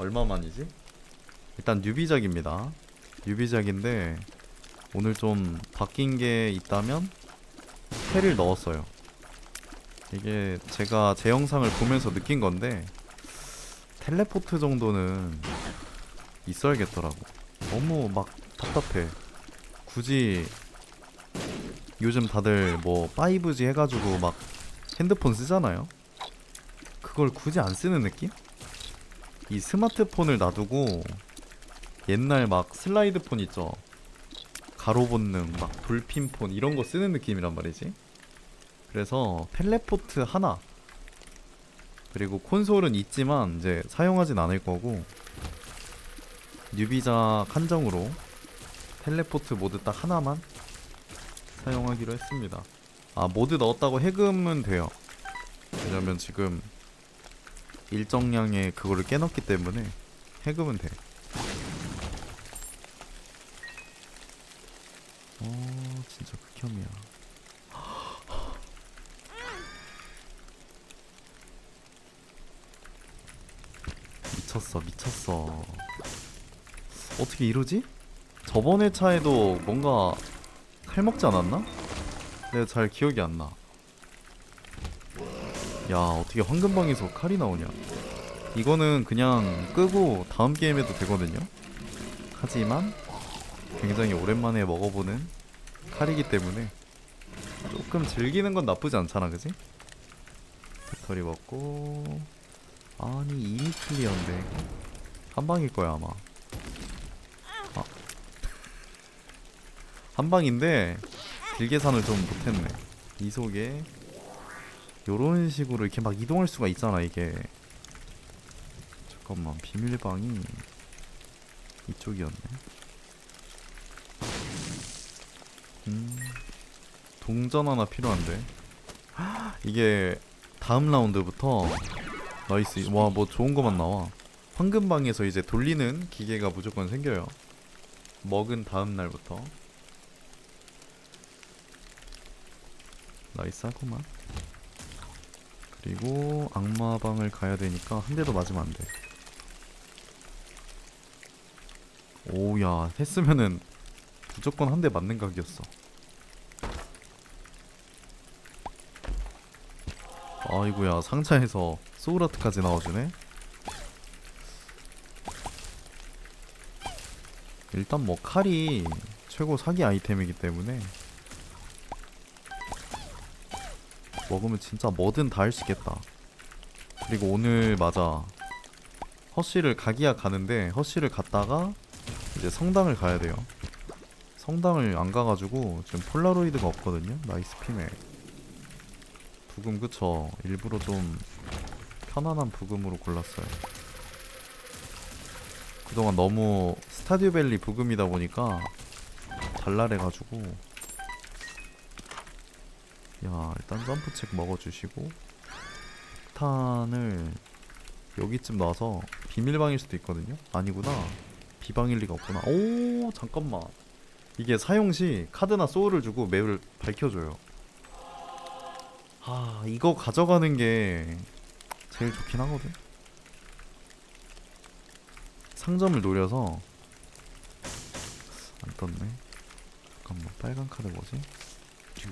얼마만이지? 일단 뉴비작입니다. 뉴비작인데 오늘 좀 바뀐 게 있다면 패를 넣었어요. 이게 제가 제 영상을 보면서 느낀 건데 텔레포트 정도는 있어야겠더라고. 너무 막 답답해. 굳이 요즘 다들 뭐 5G 해가지고 막 핸드폰 쓰잖아요. 그걸 굳이 안 쓰는 느낌? 이 스마트폰을 놔두고 옛날 막 슬라이드 폰 있죠. 가로 본능, 막 돌핀 폰 이런 거 쓰는 느낌이란 말이지. 그래서 텔레포트 하나 그리고 콘솔은 있지만 이제 사용하진 않을 거고 뉴비작 한정으로 텔레포트 모드 딱 하나만 사용하기로 했습니다. 아 모드 넣었다고 해금은 돼요. 왜냐면 지금 일정량의 그거를 깨넣기 때문에 해금은 돼. 어 진짜 극혐이야. 미쳤어 미쳤어. 어떻게 이러지? 저번에 차에도 뭔가 칼 먹지 않았나? 내가 잘 기억이 안 나. 야 어떻게 황금방에서 칼이 나오냐? 이거는 그냥 끄고 다음 게임에도 되거든요. 하지만 굉장히 오랜만에 먹어보는 칼이기 때문에 조금 즐기는 건 나쁘지 않잖아, 그지? 배터리 먹고 아니 이미 클리어인데 한 방일 거야 아마. 아. 한 방인데 길 계산을 좀 못했네. 이 속에 요런 식으로 이렇게 막 이동할 수가 있잖아 이게. 잠깐만 비밀방이 이쪽이었네. 음, 동전 하나 필요한데. 이게 다음 라운드부터 나이스. 와, 뭐 좋은 거만 나와. 황금방에서 이제 돌리는 기계가 무조건 생겨요. 먹은 다음 날부터. 나이스 하구만. 그리고 악마방을 가야 되니까 한 대도 맞으면 안 돼. 오야 했으면은 무조건 한 대 맞는 각이었어. 아이고야 상자에서 소울아트까지 나와주네. 일단 뭐 칼이 최고 사기 아이템이기 때문에 먹으면 진짜 뭐든 다 할 수 있겠다. 그리고 오늘 맞아 허쉬를 가기야 가는데 허쉬를 갔다가 이제 성당을 가야 돼요. 성당을 안 가가지고 지금 폴라로이드가 없거든요. 나이스 피네. 부금 그쵸. 일부러 좀 편안한 부금으로 골랐어요. 그동안 너무 스타듀밸리 부금이다 보니까 발랄해가지고 야 일단 점프책 먹어주시고 탄을 여기쯤 놔서 비밀방일 수도 있거든요. 아니구나. 비방일 리가 없구나. 오 잠깐만. 이게 사용 시 카드나 소울을 주고 맵을 밝혀줘요. 아 이거 가져가는 게 제일 좋긴 하거든. 상점을 노려서 안 떴네. 잠깐만 빨간 카드 뭐지?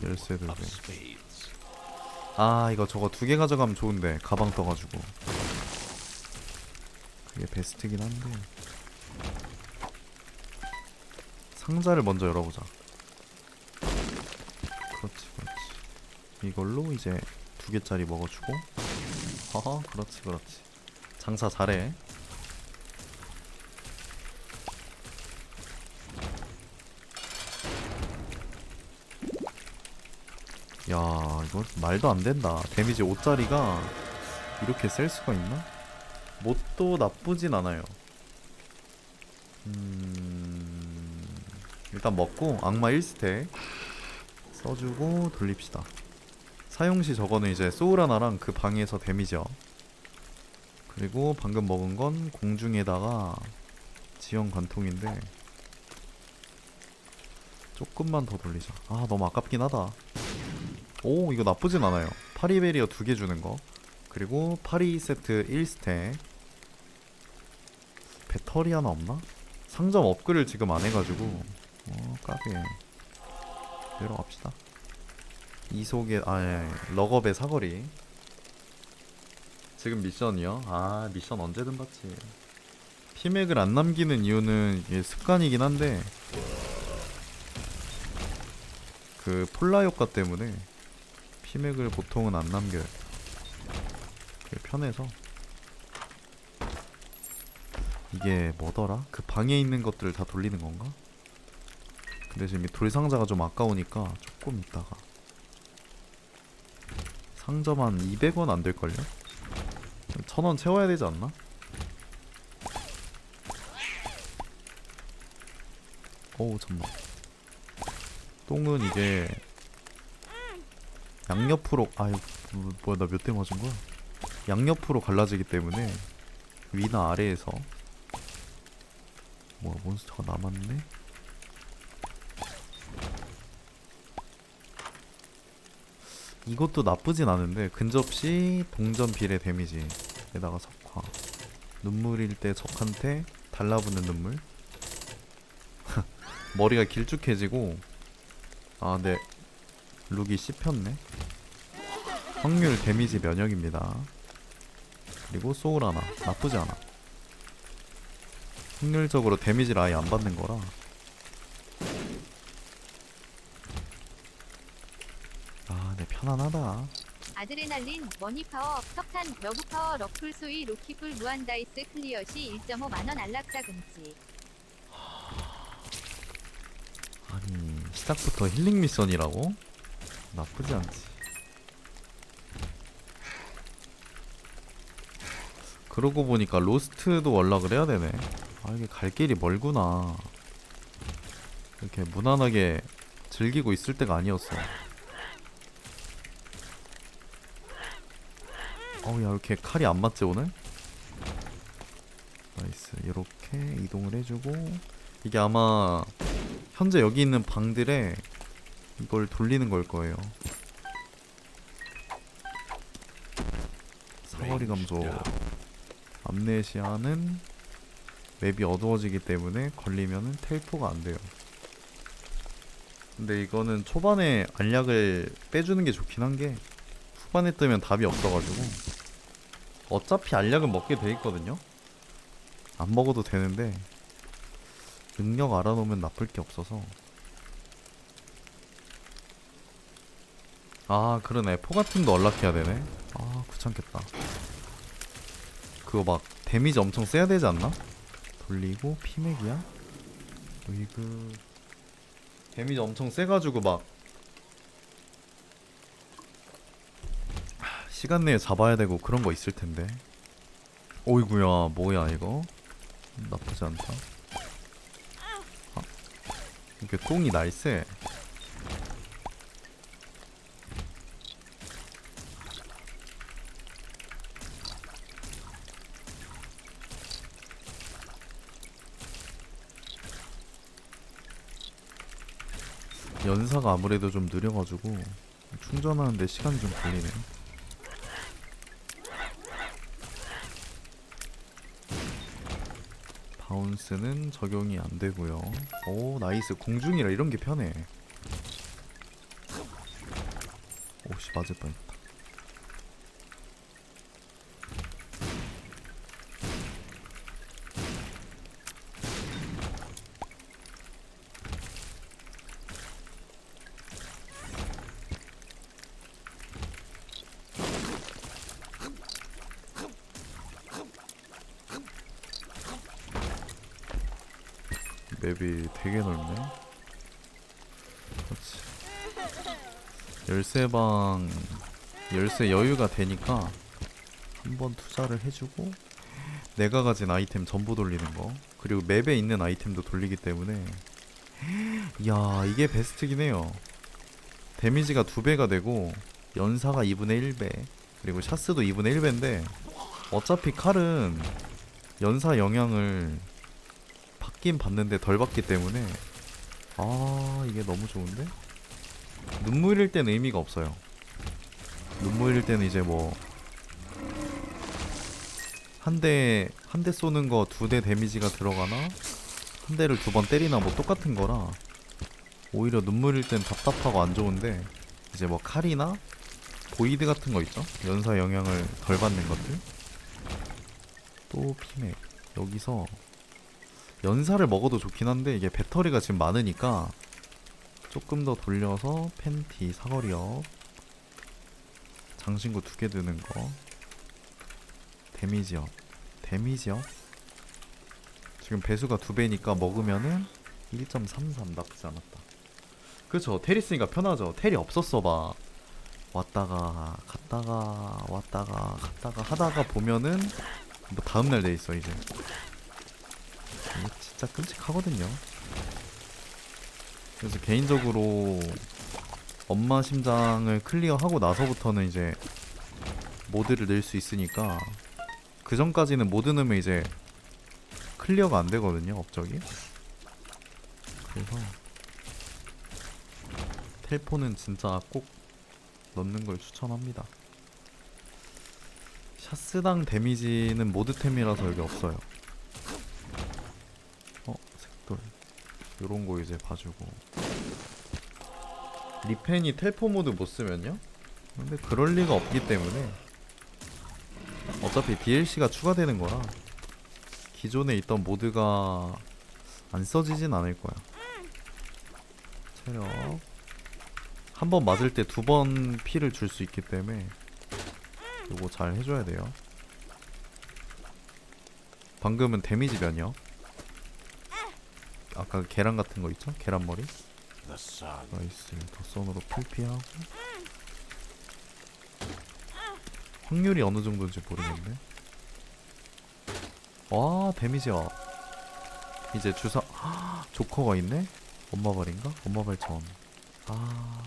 열쇠 들고. 아 이거 저거 두 개 가져가면 좋은데 가방 떠가지고. 그게 베스트긴 한데. 상자를 먼저 열어보자. 그렇지 그렇지. 이걸로 이제 두 개짜리 먹어주고. 허허 그렇지 그렇지. 장사 잘해 야 이거 말도 안 된다. 데미지 5짜리가 이렇게 셀 수가 있나? 뭣도 나쁘진 않아요. 음... 일단 먹고 악마 1스택 써주고 돌립시다. 사용시 저거는 이제 소울 하나랑 그 방에서 데미지요 그리고 방금 먹은 건 공중에다가 지형 관통인데 조금만 더 돌리자. 아 너무 아깝긴 하다 오 이거 나쁘진 않아요 파리 베리어 두 개 주는 거 그리고 파리 세트 1스택 배터리 하나 없나? 상점 업글을 지금 안 해가지고 어 까비 내려갑시다 이속의 아 예, 예. 럭업의 사거리 지금 미션이요? 아 미션 언제든 받지 피맥을 안 남기는 이유는 이게 습관이긴 한데 그 폴라 효과 때문에 피맥을 보통은 안 남겨요 그게 편해서 이게 뭐더라? 그 방에 있는 것들을 다 돌리는 건가? 근데 지금 이 돌상자가 좀 아까우니까 조금 있다가 상점 한 200원 안 될걸요? 1000원 채워야 되지 않나? 어우 잠만 똥은 이게 양옆으로 아유 뭐- 뭐야 나 몇 대 맞은 거야? 양옆으로 갈라지기 때문에 위나 아래에서 뭐야 몬스터가 남았네? 이것도 나쁘진 않은데 근접시 동전 비례 데미지에다가 석화 눈물일 때 적한테 달라붙는 눈물 머리가 길쭉해지고 아네 룩이 씹혔네 확률 데미지 면역입니다. 그리고 소울 하나. 나쁘지 않아. 확률적으로 데미지를 아예 안 받는 거라. 아네 편안하다. 아드레날린, 머니파워, 석탄, 러브파워, 러플 수위, 로키풀 무한다이스 클리어 시 1.5만원 안락사 금지. 아니 시작부터 힐링 미션이라고? 나쁘지 않지 그러고 보니까 로스트도 연락을 해야 되네 아 이게 갈 길이 멀구나 이렇게 무난하게 즐기고 있을 때가 아니었어 어우 야 이렇게 칼이 안 맞지 오늘? 나이스 이렇게 이동을 해주고 이게 아마 현재 여기 있는 방들에 이걸 돌리는 걸 거예요. 사거리 감소. 암네시아는 맵이 어두워지기 때문에 걸리면은 텔포가 안 돼요. 근데 이거는 초반에 알약을 빼주는 게 좋긴 한 게 후반에 뜨면 답이 없어가지고 어차피 알약은 먹게 돼 있거든요. 안 먹어도 되는데 능력 알아놓으면 나쁠 게 없어서 아 그러네 포가팀도 연락해야 되네 아 귀찮겠다 그거 막 데미지 엄청 세야 되지 않나? 돌리고 피맥이야? 으이그. 데미지 엄청 세가지고 막. 하, 시간 내에 잡아야 되고 그런 거 있을 텐데. 오이구야 뭐야 이거? 나쁘지 않다. 이게 똥이 나이 연사가 아무래도 좀 느려가지고 충전하는데 시간이 좀 걸리네 바운스는 적용이 안 되고요. 오 나이스 공중이라 이런 게 편해. 오씨 맞을 뻔 맵이 되게 넓네. 그렇지. 열쇠방 열쇠 여유가 되니까 한번 투자를 해주고 내가 가진 아이템 전부 돌리는 거 그리고 맵에 있는 아이템도 돌리기 때문에 이야 이게 베스트긴 해요. 데미지가 두 배가 되고 연사가 2분의 1배 그리고 샤스도 2분의 1배인데 어차피 칼은 연사 영향을 받긴 받는데 덜 받기 때문에. 아 이게 너무 좋은데? 눈물일 때는 의미가 없어요. 눈물일 때는 이제 뭐 한 대 한 대 쏘는 거 두 대 데미지가 들어가나? 한 대를 두 번 때리나 뭐 똑같은 거라 오히려 눈물일 땐 답답하고 안 좋은데 이제 뭐 칼이나 보이드 같은 거 있죠? 연사 영향을 덜 받는 것들. 또 피맥. 여기서 연사를 먹어도 좋긴 한데 이게 배터리가 지금 많으니까 조금 더 돌려서 팬티 사거리업 장신구 두 개 드는 거. 데미지업 데미지업 지금 배수가 두 배니까 먹으면은 1.33 나쁘지 않았다. 그쵸. 텔 있으니까 편하죠. 텔이 없었어 봐. 왔다가 갔다가 왔다가 갔다가 하다가 보면은 뭐 다음날 돼 있어 이제 이게 진짜 끔찍하거든요. 그래서 개인적으로 엄마 심장을 클리어하고 나서부터는 이제 모드를 넣을 수 있으니까 그 전까지는 모드 넣으면 이제 클리어가 안 되거든요 업적이. 그래서 텔포는 진짜 꼭 넣는 걸 추천합니다. 샷스당 데미지는 모드템이라서 여기 없어요 어 색돌 요런 거 이제 봐주고 리펜이 텔포 모드 못 쓰면요? 근데 그럴 리가 없기 때문에 어차피 DLC가 추가되는 거라 기존에 있던 모드가 안 써지진 않을 거야. 체력 한 번 맞을 때 두 번 피를 줄 수 있기 때문에 요거 잘 해줘야 돼요. 방금은 데미지 면역. 아까 그 계란 같은 거 있죠? 계란머리. 나이스 덧선으로 필피하고. 확률이 어느 정도인지 모르겠네. 와 데미지야 이제 주사 조커가 있네? 엄마 발인가? 엄마 발전. 아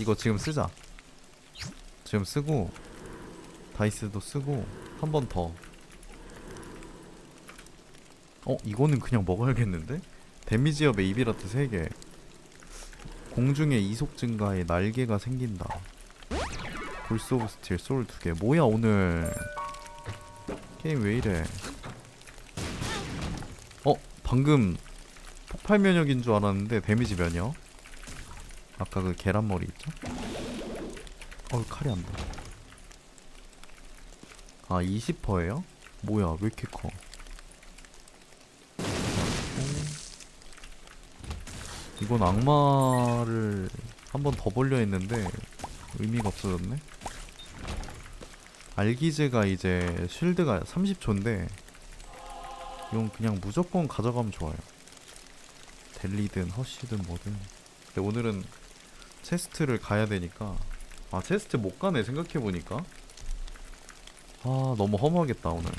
이거 지금 쓰자. 지금 쓰고 다이스도 쓰고 한 번 더. 어 이거는 그냥 먹어야겠는데 데미지 업에 이비라트 3개 공중에 이속 증가에 날개가 생긴다. 볼스 오브 스틸 소울 두 개. 뭐야 오늘 게임 왜 이래? 어 방금 폭발 면역인 줄 알았는데 데미지 면역. 아까 그 계란머리 있죠? 어 칼이 안 나. 아 20%예요? 뭐야 왜 이렇게 커? 이건 악마를 한 번 더 벌려 했는데 의미가 없어졌네. 알기즈가 이제 쉴드가 30초인데 이건 그냥 무조건 가져가면 좋아요. 델리든 허쉬든 뭐든. 근데 오늘은 체스트를 가야 되니까 아 체스트 못 가네 생각해 보니까 아 너무 허무하겠다 오늘.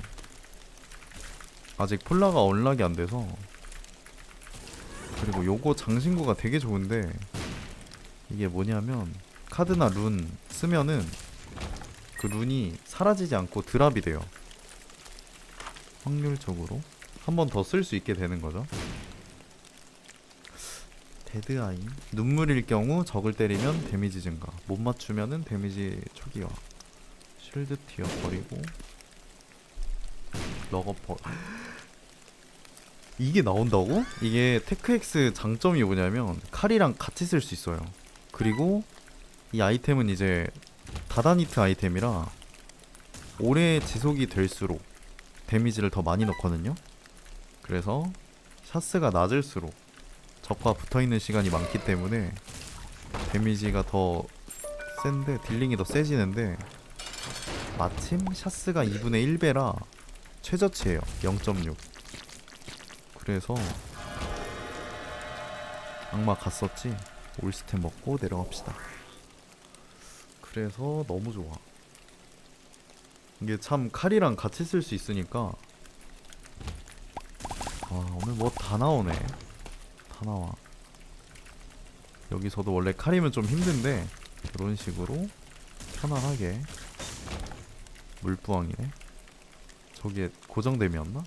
아직 폴라가 언락이 안 돼서 그리고 요거 장신구가 되게 좋은데 이게 뭐냐면 카드나 룬 쓰면은 그 룬이 사라지지 않고 드랍이 돼요. 확률적으로 한 번 더 쓸 수 있게 되는 거죠. 데드아이 눈물일 경우 적을 때리면 데미지 증가 못 맞추면은 데미지 초기화 쉴드 티어 버리고 러거퍼 이게 나온다고? 이게 테크엑스 장점이 뭐냐면 칼이랑 같이 쓸 수 있어요. 그리고 이 아이템은 이제 다다니트 아이템이라 오래 지속이 될수록 데미지를 더 많이 넣거든요. 그래서 샷스가 낮을수록 적과 붙어 있는 시간이 많기 때문에 데미지가 더 센데 딜링이 더 세지는데 마침 샷스가 2분의 1배라 최저치예요. 0.6. 그래서 악마 갔었지. 올스템 먹고 내려갑시다. 그래서 너무 좋아. 이게 참 칼이랑 같이 쓸 수 있으니까. 아 오늘 뭐 다 나오네. 다 나와. 여기서도 원래 칼이면 좀 힘든데 이런 식으로 편안하게. 물부왕이네. 저기에 고정됨이었나?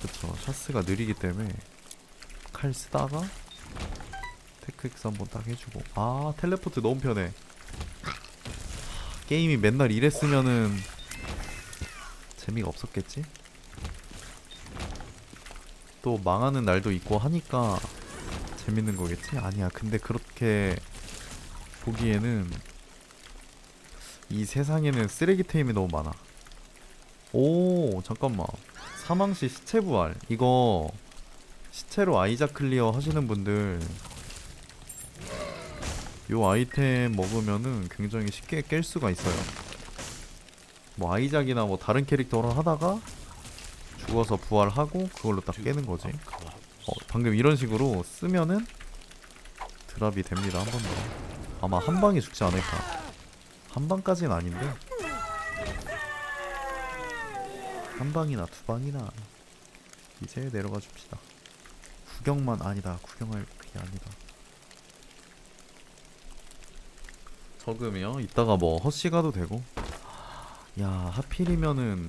그쵸 샷스가 느리기 때문에 칼 쓰다가 테크엑스 한번 딱 해주고 아 텔레포트 너무 편해 게임이 맨날 이랬으면은 재미가 없었겠지? 또 망하는 날도 있고 하니까 재밌는 거겠지? 아니야. 근데 그렇게 보기에는 이 세상에는 쓰레기 테임이 너무 많아. 오, 잠깐만. 사망시 시체 부활. 이거 시체로 아이작 클리어 하시는 분들 요 아이템 먹으면은 굉장히 쉽게 깰 수가 있어요. 뭐 아이작이나 뭐 다른 캐릭터로 하다가 죽어서 부활하고 그걸로 딱 깨는 거지. 어, 방금 이런 식으로 쓰면은 드랍이 됩니다 한 번 더. 아마 한 방에 죽지 않을까. 한 방까지는 아닌데 한 방이나 두 방이나 이제 내려가 줍시다. 구경만 아니다. 구경할 그게 아니다. 적으면 이따가 뭐 허쉬 가도 되고. 야 하필이면은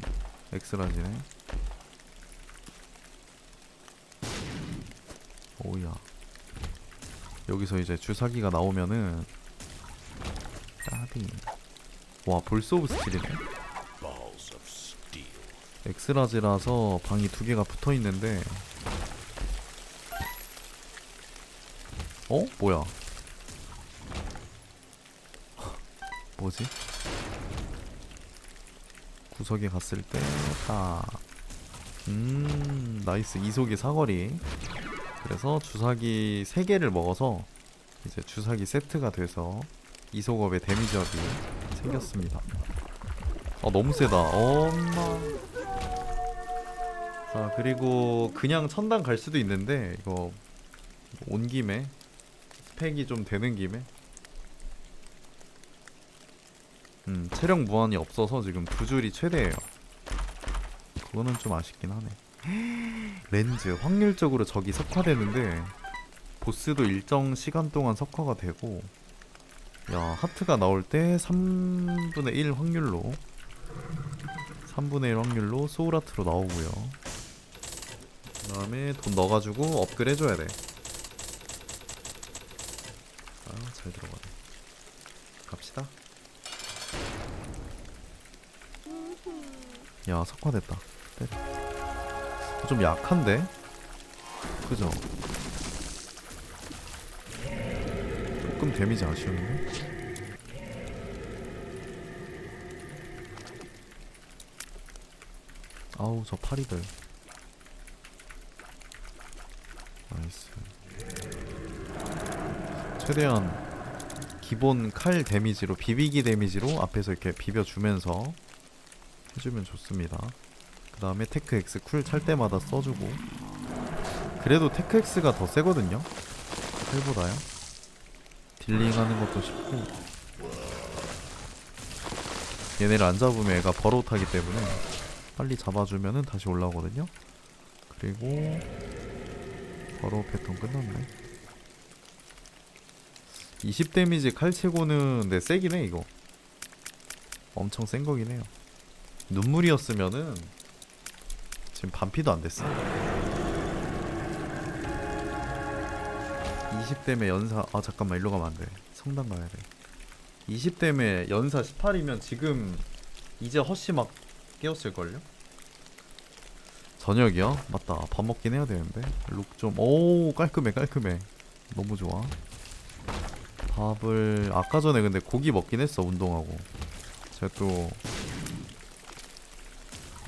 엑스라지네. 오야. 여기서 이제 주사기가 나오면은 까비. 와 벌써 오브 스킬이네. 엑스라지라서 방이 두 개가 붙어 있는데. 어? 뭐야? 뭐지? 구석에 갔을 때 딱. 음, 나이스. 이속이 사거리. 그래서 주사기 3개를 먹어서 이제 주사기 세트가 돼서 이속업의 데미지업이 생겼습니다. 아 너무 세다. 엄마. 자 그리고 그냥 천당 갈 수도 있는데 이거 온 김에 스펙이 좀 되는 김에 음 체력 무한이 없어서 지금 두 줄이 최대예요. 그거는 좀 아쉽긴 하네. 렌즈 확률적으로 적이 석화되는데 보스도 일정 시간 동안 석화가 되고 야 하트가 나올 때 3분의 1 확률로 3분의 1 확률로 소울하트로 나오고요 그 다음에 돈 넣어가지고 업그레이드 해줘야 돼 아 잘 들어가네 갑시다 야 석화됐다 때려 좀 약한데? 그죠? 조금 데미지 아쉬운데? 아우 저 파리들 나이스 최대한 기본 칼 데미지로 비비기 데미지로 앞에서 이렇게 비벼주면서 해주면 좋습니다. 그 다음에 테크 X 쿨찰 때마다 써주고. 그래도 테크 X가 더 세거든요. 칼보다요. 딜링하는 것도 쉽고. 얘네를 안 잡으면 얘가 버로우타기 때문에 빨리 잡아주면은 다시 올라오거든요. 그리고 버로우 패턴 끝났네. 20 데미지 칼치고는 내 세긴 해 이거. 엄청 센 거긴 해요. 눈물이었으면은 지금 반피도 안 됐어. 20대매 연사 아 잠깐만 일로 가면 안돼. 성당 가야 돼. 20대매 연사 18이면 지금 이제 허씨 막 깨웠을걸요? 저녁이요? 맞다. 밥 먹긴 해야 되는데. 룩 좀. 오 깔끔해 깔끔해. 너무 좋아. 밥을 아까 전에 근데 고기 먹긴 했어 운동하고. 제가 또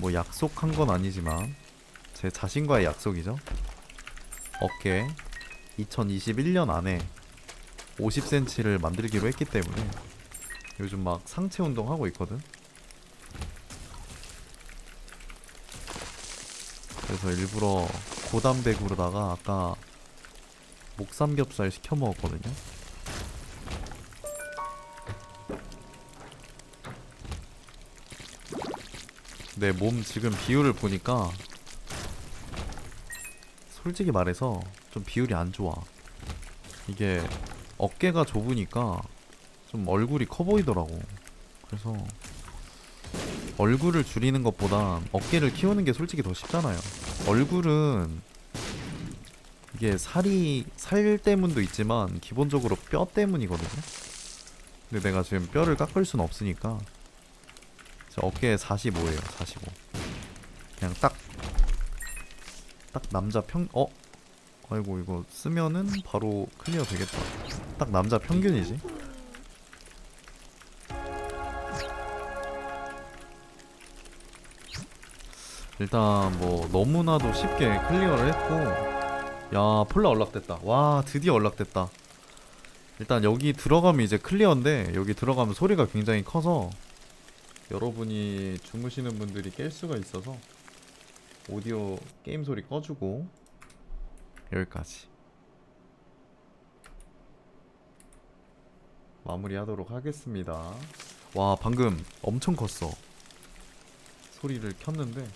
뭐 약속한 건 아니지만 제 자신과의 약속이죠. 어깨 2021년 안에 50cm를 만들기로 했기 때문에 요즘 막 상체 운동 하고 있거든. 그래서 일부러 고단백으로다가 아까 목삼겹살 시켜 먹었거든요. 내 몸 지금 비율을 보니까 솔직히 말해서 좀 비율이 안 좋아. 이게 어깨가 좁으니까 좀 얼굴이 커 보이더라고. 그래서 얼굴을 줄이는 것보다 어깨를 키우는 게 솔직히 더 쉽잖아요. 얼굴은 이게 살이 살 때문도 있지만 기본적으로 뼈 때문이거든요. 근데 내가 지금 뼈를 깎을 순 없으니까 어깨에 45예요. 45. 그냥 딱 딱 남자 평 어? 아이고 이거 쓰면은 바로 클리어 되겠다. 딱 남자 평균이지. 일단 뭐 너무나도 쉽게 클리어를 했고 야 폴라 연락됐다. 와 드디어 연락됐다. 일단 여기 들어가면 이제 클리어인데 여기 들어가면 소리가 굉장히 커서 여러분이 주무시는 분들이 깰 수가 있어서 오디오 게임 소리 꺼주고 여기까지 마무리하도록 하겠습니다. 와 방금 엄청 컸어. 소리를 켰는데